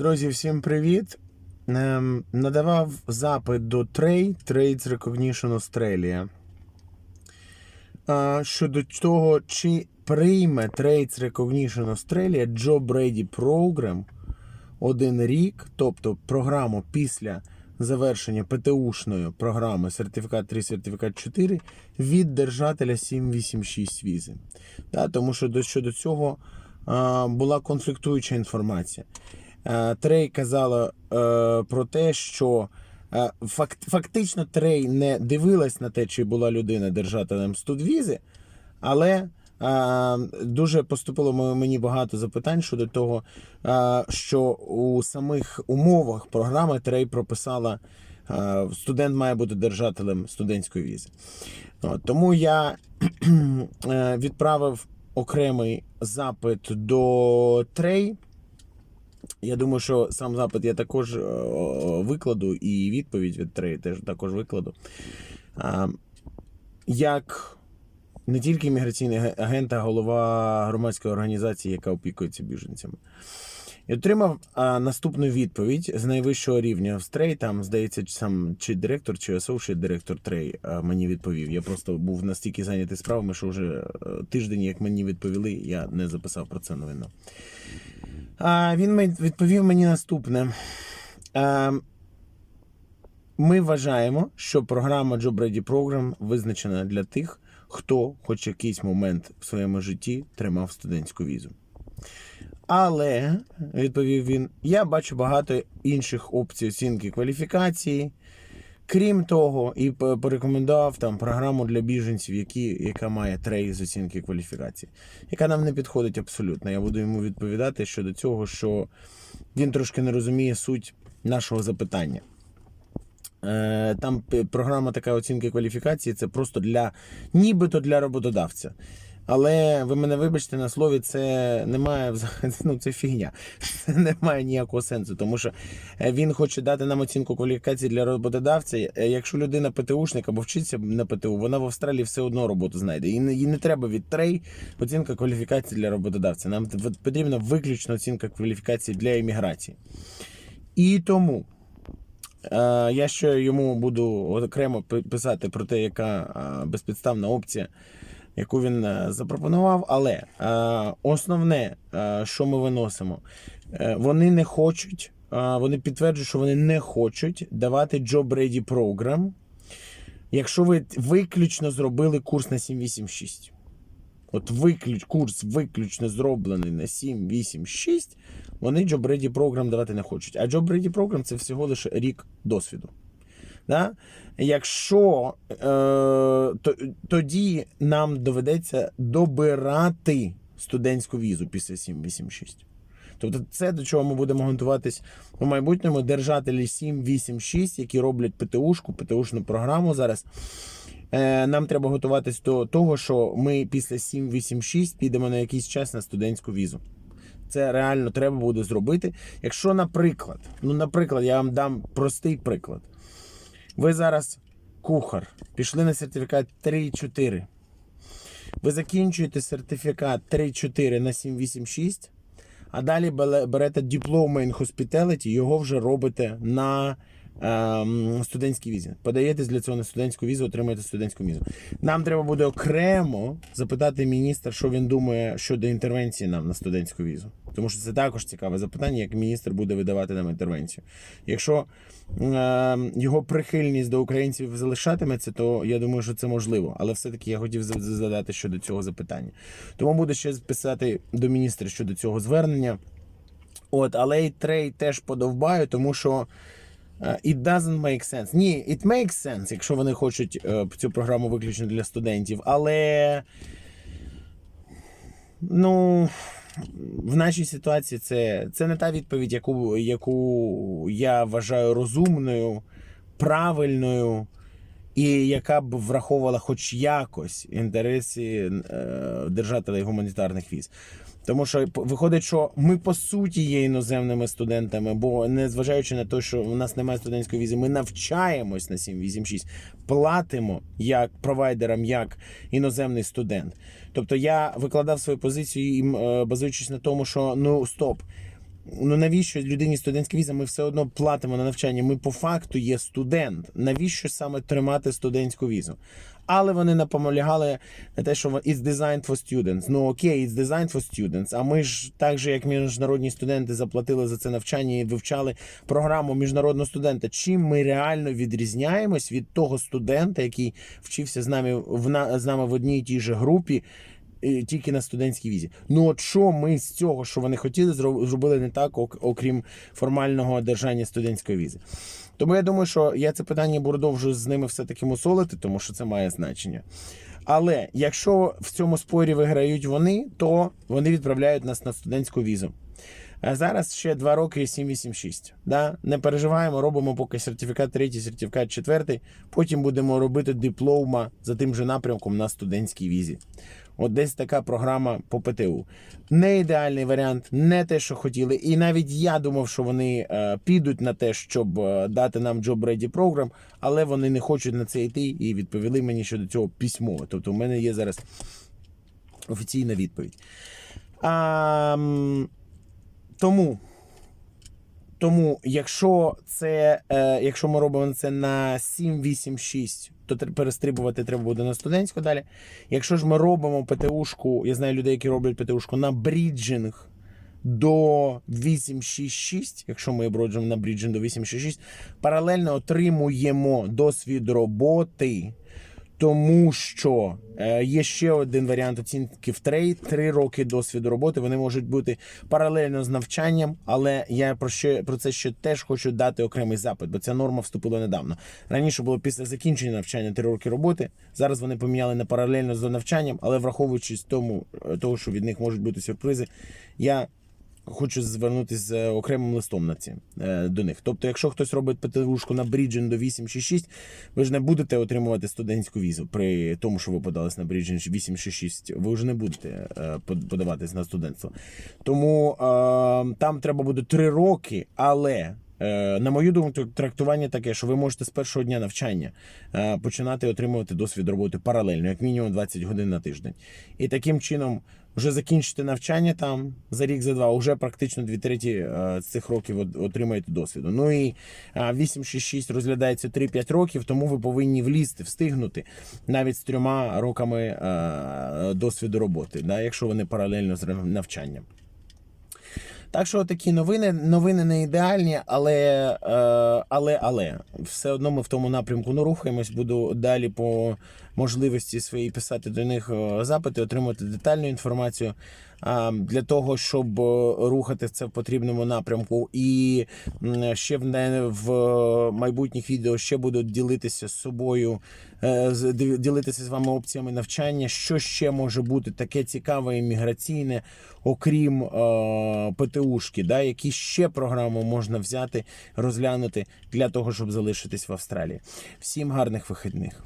Друзі, всім привіт. Ем, надавав запит до Trade, Trades Recognition Australia. А, щодо того, чи прийме Trades Recognition Australia Job Ready Program один рік, тобто програму після завершення ПТУшної програми сертифікат 3, сертифікат 4 від держателя 786 візи. Да, тому що до, щодо цього а, була конфліктуюча інформація. Е, Трей казала е, про те, що е, факт, фактично Трей не дивилась на те, чи була людина держателем студвізи, але дуже поступило мені багато запитань щодо того, що у самих умовах програми Трей прописала. Студент має бути держателем студентської візи. Тому я відправив окремий запит до Трей. Я думаю, що сам запит я також е, викладу, і відповідь від Трей теж також викладу. Як не тільки імміграційний агент, а голова громадської організації, яка опікується біженцями. І отримав а, наступну відповідь з найвищого рівня в Стрей. Там, здається, сам чи директор, чи associate директор Трей мені відповів. Я просто був настільки зайнятий справами, що вже е, тиждень, як мені відповіли, я не записав про це новину. Він відповів мені наступне. Ми вважаємо, що програма Job Ready Program визначена для тих, хто хоч якийсь момент в своєму житті тримав студентську візу. Але, відповів він, я бачу багато інших опцій оцінки кваліфікації. Крім того, і порекомендував там програму для біженців, які, яка має трей з оцінки кваліфікації, яка нам не підходить абсолютно. Я буду йому відповідати щодо цього, що він трошки не розуміє суть нашого запитання. Е, Там програма така оцінки кваліфікації це просто для нібито для роботодавця. Але ви мене вибачте на слові, це немає ну це фігня. Це не має ніякого сенсу, тому що е, він хоче дати нам оцінку кваліфікації для роботодавця. Е, Якщо людина ПТУшник або вчиться на ПТУ, вона в Австралії все одно роботу знайде. І не, їй не треба від трей оцінка кваліфікації для роботодавця. Нам потрібна виключно оцінка кваліфікації для імміграції. І тому. Е, Я ще йому буду окремо писати про те, яка безпідставна опція, яку він е, запропонував. Але е, основне, е, що ми виносимо, вони не хочуть, вони підтверджують, що вони не хочуть давати Job Ready Program, якщо ви виключно зробили курс на 786. От виключ, курс виключно зроблений на 786, вони Job Ready Program давати не хочуть. А Job Ready Program це всього лише рік досвіду. Да? Якщо е, то, тоді нам доведеться добирати студентську візу після 786. Тобто це до чого ми будемо готуватись у майбутньому. Держателі 786, які роблять ПТУшку, ПТУшну програму зараз. Е, Нам треба готуватись до того, що ми після 786 підемо на якийсь час на студентську візу. Це реально треба буде зробити. Якщо, наприклад, ну, наприклад, я вам дам простий приклад. Ви зараз кухар, пішли на сертифікат 3-4. Ви закінчуєте сертифікат 3-4 на 786, а далі берете диплом in Hospitality, його вже робите на ем, студентській візі. Подаєтесь для цього на студентську візу, отримаєте студентську візу. Нам треба буде окремо запитати міністра, що він думає щодо інтервенції нам на студентську візу. Тому що це також цікаве запитання, як міністр буде видавати нам інтервенцію. Якщо е, його прихильність до українців залишатиметься, то я думаю, що це можливо. Але все-таки я хотів за- за- задати щодо цього запитання. Тому буду ще писати до міністра щодо цього звернення. От, але і трей теж подовбаю, тому що it doesn't make sense. Ні, it makes sense, якщо вони хочуть е, цю програму виключно для студентів. Але ну, в нашій ситуації це, це не та відповідь, яку, яку я вважаю розумною, правильною. І яка б враховувала хоч якось інтереси е, держателей гуманітарних віз. Тому що виходить, що ми по суті є іноземними студентами, бо незважаючи на те, що у нас немає студентської візи, ми навчаємось на 786, платимо як провайдерам, як іноземний студент. Тобто я викладав свою позицію, і, е, базуючись на тому, що ну стоп. Ну навіщо людині студентська віза? Ми все одно платимо на навчання. Ми по факту є студент. Навіщо саме тримати студентську візу? Але вони наполягали на те, що it's designed for students. Ну окей, it's designed for students. А ми ж так же, як міжнародні студенти, заплатили за це навчання і вивчали програму міжнародного студента. Чим ми реально відрізняємось від того студента, який вчився з нами в на з нами в одній і тій же групі, тільки на студентській візі. Ну от що ми з цього, що вони хотіли, зро- зробили не так, окрім формального держання студентської візи. Тому я думаю, що я це питання продовжую з ними все-таки мусолити, тому що це має значення. Але якщо в цьому спорі виграють вони, то вони відправляють нас на студентську візу. А зараз ще 2 роки і 786. Да? Не переживаємо, робимо поки сертифікат третій, сертифікат четвертий. Потім будемо робити диплома за тим же напрямком на студентській візі. От десь така програма по ПТУ. Не ідеальний варіант, не те, що хотіли. І навіть я думав, що вони е, підуть на те, щоб е, дати нам Job Ready Program, але вони не хочуть на це йти і відповіли мені щодо цього письмово. Тобто, у мене є зараз офіційна відповідь. А, тому, тому, якщо це, е, якщо ми робимо це на 7-8-6, то перестрибувати треба буде на студентську далі. Якщо ж ми робимо ПТУшку, я знаю людей, які роблять ПТУшку на бріджинг до 866, якщо ми броджимо на бріджинг до 866, паралельно отримуємо досвід роботи. Тому що е, є ще один варіант оцінки в трейд: три роки досвіду роботи. Вони можуть бути паралельно з навчанням, але я про ще про це ще теж хочу дати окремий запит, бо ця норма вступила недавно. Раніше було після закінчення навчання три роки роботи. Зараз вони поміняли на паралельно з навчанням, але враховуючи тому, е, того, що від них можуть бути сюрпризи, я хочу звернутися окремим листом на ці е, до них. Тобто, якщо хтось робить ПТУшку на Бріджен до 866, ви ж не будете отримувати студентську візу при тому, що ви подались на Бріджен 866. Ви вже не будете е, подаватись на студентство. Тому е, там треба буде 3 роки, але. Е, На мою думку, трактування таке, що ви можете з першого дня навчання е, починати отримувати досвід роботи паралельно, як мінімум 20 годин на тиждень. І таким чином вже закінчите навчання там за рік, за два, вже практично дві треті е, цих років отримаєте досвіду. Ну і е, 866 розглядається 3-5 років, тому ви повинні влізти, встигнути навіть з трьома роками досвіду роботи, якщо вони паралельно з навчанням. Так що такі новини. Новини не ідеальні, але, е, але, але все одно ми в тому напрямку не рухаємось. Буду далі по можливості своїй писати до них е, запити, отримати детальну інформацію. А, Для того, щоб е, рухати це в потрібному напрямку, і ще в, не- в майбутніх відео ще буду ділитися з собою, е, ділитися з вами опціями навчання, що ще може бути таке цікаве імміграційне, окрім е, ПТУшки, да, які ще програми можна взяти, розглянути для того, щоб залишитись в Австралії. Всім гарних вихідних.